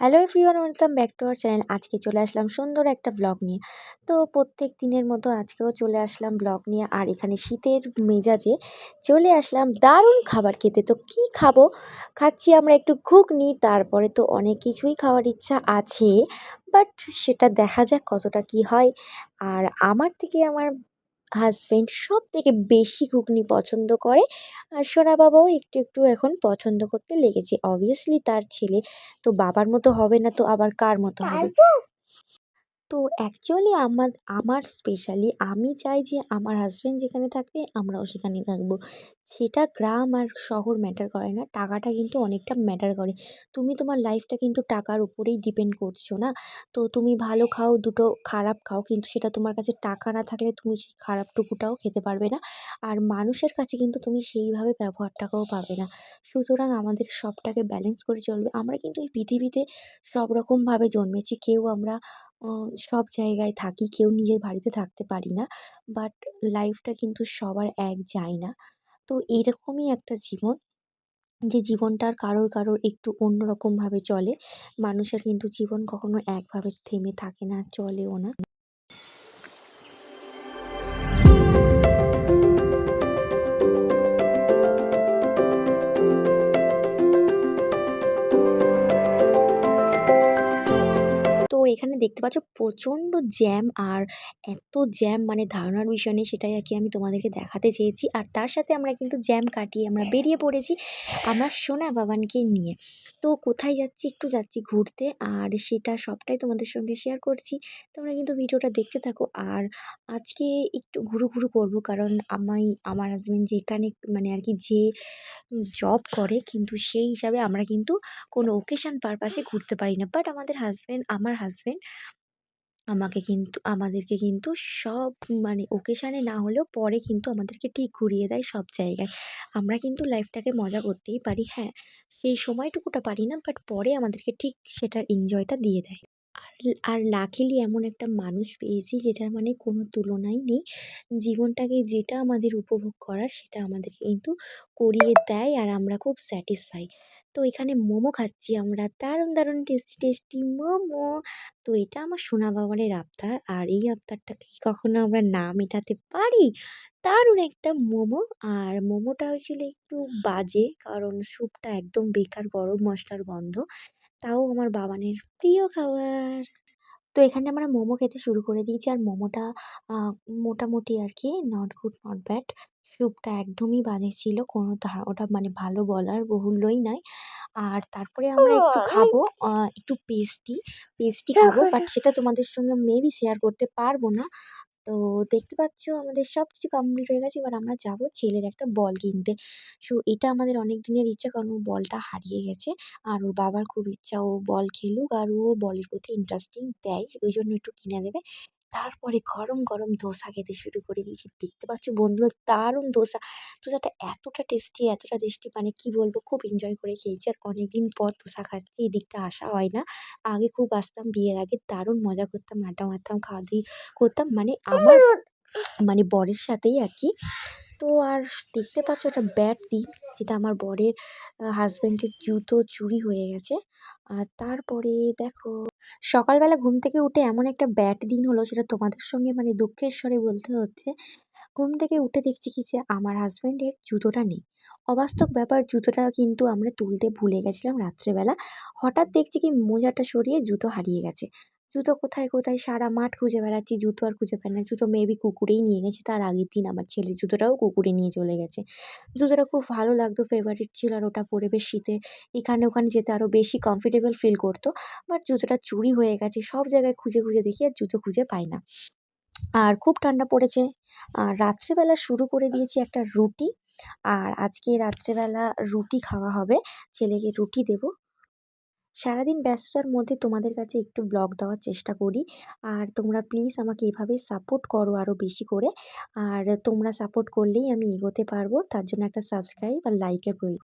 Hello everyone welcome back to our channel আজকে চলে আসলাম সুন্দর একটা ব্লগ নিয়ে। তো প্রত্যেক দিনের মতো আজকেও চলে আসলাম ব্লগ নিয়ে আর এখানে শীতের মেজাজে চলে আসলাম দারুণ খাবার খেতে। তো কি খাব? খাচ্ছি আমরা একটু ঘুগনি, তারপরে তো অনেক কিছুই খাওয়ার ইচ্ছা আছে বাট সেটা দেখা যাক কতটা কি হয়। আর আমার থেকে আমার হাজবেন্ড সব থেকে বেশি ঘুগনি পছন্দ করে। আর সোনা বাবাও একটু একটু এখন পছন্দ করতে লেগেছে। অবভিয়াসলি তার ছেলে তো বাবার মতো হবে না তো আবার কার মতো হবে? তো অ্যাকচুয়ালি আমার আমার স্পেশালি আমি চাই যে আমার হাজব্যান্ড যেখানে থাকবে আমরাও সেখানেই থাকব। সেটা গ্রাম আর শহর ম্যাটার করে না, টাকাটা কিন্তু অনেকটা ম্যাটার করে। তুমি তোমার লাইফটা কিন্তু টাকার উপরেই ডিপেন্ড করছ না? তো তুমি ভালো খাও, দুটো খারাপ খাও, কিন্তু সেটা তোমার কাছে টাকা না থাকলে তুমি সেই খারাপটুকুটাও খেতে পারবে না। আর মানুষের কাছে কিন্তু তুমি সেইভাবে ব্যবহারটাকেও পাবে না। সুতরাং আমাদের সবটাকে ব্যালেন্স করে চলবে। আমরা কিন্তু এই পৃথিবীতে সব রকমভাবে জন্মেছি, কেউ আমরা সব জায়গায় থাকি, কেউ নিজের বাড়িতে থাকতে পারি না। বাট লাইফটা কিন্তু সবার এক যায় না। তো এরকমই একটা জীবন, যে জীবনটার কারোর কারোর একটু অন্য রকমভাবে চলে। মানুষের কিন্তু জীবন কখনো একভাবে থেমে থাকে না, চলেও না। এখানে দেখতে পাচ্ছ প্রচণ্ড জ্যাম আর এত জ্যাম মানে ধারণার বিষয় নেই, সেটাই আর কি আমি তোমাদেরকে দেখাতে চেয়েছি। আর তার সাথে আমরা কিন্তু জ্যাম কাটিয়ে আমরা বেরিয়ে পড়েছি আমার সোনা বাবানকে নিয়ে। তো কোথায় যাচ্ছি, একটু যাচ্ছি ঘুরতে আর সেটা সবটাই তোমাদের সঙ্গে শেয়ার করছি। তোমরা কিন্তু ভিডিওটা দেখতে থাকো। আর আজকে একটু ঘুরু ঘুরু করব কারণ আমি, আমার হাজব্যান্ড যেখানে মানে আর কি যে জব করে কিন্তু সেই হিসাবে আমরা কিন্তু কোনো ওকেশান পারপাসে ঘুরতে পারি না। বাট আমাদের হাজব্যান্ড আমার হাজব্যান্ড আমাকে কিন্তু, আমাদেরকে কিন্তু সব মানে ওকেশানে না হলেও পরে কিন্তু আমাদেরকে ঠিক ঘুরিয়ে দেয় সব জায়গায়। আমরা কিন্তু লাইফটাকে মজা করতেই পারি হ্যাঁ। সেই সময়টুকুটা পারি না বাট পরে আমাদেরকে ঠিক সেটার এনজয়টা দিয়ে দেয়। আর লাকিলি এমন একটা মানুষ পেয়েছি যেটার মানে কোনো তুলনাই নেই। জীবনটাকে যেটা আমাদের উপভোগ করার সেটা আমাদেরকে কিন্তু করিয়ে দেয় আর আমরা খুব স্যাটিসফাই তো এখানে মোমো খাচ্ছি আমরা। দারুণ দারুণ টেস্টি টেস্টি মোমো। তো এটা আমার সোনা বাবানের আবদার। আর এই আবদারটা কি কখনো আমরা না মেটাতে পারি? দারুণ একটা মোমো। আর মোমোটা হয়েছিল একটু বাজে, কারণ স্যুপটা একদম বেকার গরম মশলার গন্ধ। তাও আমার বাবানের প্রিয় খাবার। তো এখানে আমরা মোমো খেতে শুরু করে দিয়েছি। আর মোমোটা মোটামুটি আর কি নট গুড নট ব্যাড স্যুপটা একদমই বাজে ছিল কোনো ওটা মানে ভালো বলার বহুল্যই নয় আর তারপরে আমরা একটু খাব একটু পেস্টি পেস্টি খাব বাট সেটা তোমাদের সঙ্গে মেবি শেয়ার করতে পারব না। তো দেখতে পাচ্ছ আমাদের সব কিছু কমপ্লিট হয়ে গেছে এবার আমরা যাব ছেলের একটা বল কিনতে। সো এটা আমাদের অনেক দিনের ইচ্ছা কারণ ও বলটা হারিয়ে গেছে। আর ওর বাবার খুব ইচ্ছা ও বল খেলুক আর ও বলের প্রতি ইন্টারেস্টিং দেয় ওই জন্য একটু কিনে দেবে। তারপরে গরম গরম ধোসা খেতে শুরু করে দিয়েছি। দেখতে পাচ্ছ বন্ধুরা, দারুণ ধোসা ধোসাটা এতটা টেস্টি এতটা টেস্টি মানে কি বলব, খুব এনজয় করে খেয়েছি। আর অনেকদিন পর ধোসা খাচ্ছি এদিকটা আসা হয় না। আগে খুব আসতাম বিয়ের আগে, দারুণ মজা করতাম, আড্ডা মারতাম, খাওয়া দাওয়ি করতাম। মানে আমার মানে বরের সাথেই আর কি। তো আর দেখতে পাচ্ছ একটা ব্যাড দিন যেটা আমার বরের হাজব্যান্ডের জুতো চুরি হয়ে গেছে। আর তারপরে দেখো, সকালবেলা ঘুম থেকে উঠে এমন একটা ব্যাড দিন হলো সেটা তোমাদের সঙ্গে মানে দুঃখের স্বরে বলতে হচ্ছে। ঘুম থেকে উঠে দেখছি কি যে আমার হাজব্যান্ডের জুতোটা নেই। অবাস্তব ব্যাপার, জুতোটা কিন্তু আমরা তুলতে ভুলে গেছিলাম রাত্রেবেলা। হঠাৎ দেখছি কি মোজাটা সরিয়ে জুতো হারিয়ে গেছে। জুতো কোথায় কোথায়? সারা মাঠ খুঁজে বেড়াচ্ছি, জুতো আর খুঁজে পাই না। জুতো মেবি কুকুরেই নিয়ে গেছে, তার আগের দিন আমার ছেলের জুতোটাও কুকুরে নিয়ে চলে গেছে। জুতোটা খুব ভালো লাগতো ফেভারিট ছিল আর ওটা পরে বেশ শীতে এখানে ওখানে যেতে আরও বেশি কমফোর্টেবল ফিল করতো। বাট জুতোটা চুরি হয়ে গেছে, সব জায়গায় খুঁজে খুঁজে দেখি আর জুতো খুঁজে পাই না। আর খুব ঠান্ডা পড়েছে। আর রাত্রেবেলা শুরু করে দিয়েছি একটা রুটি। আর আজকে রাত্রেবেলা রুটি খাওয়া হবে। ছেলেকে রুটি দেবো। সারাদিন ব্যস্ততার মধ্যে তোমাদের কাছে একটু ব্লগ দেওয়ার চেষ্টা করি। আর তোমরা প্লিজ আমাকে এভাবে সাপোর্ট করো আরও বেশি করে। আর তোমরা সাপোর্ট করলেই আমি এগোতে পারব। তার জন্য একটা সাবস্ক্রাইব আর লাইকের প্রয়োজন।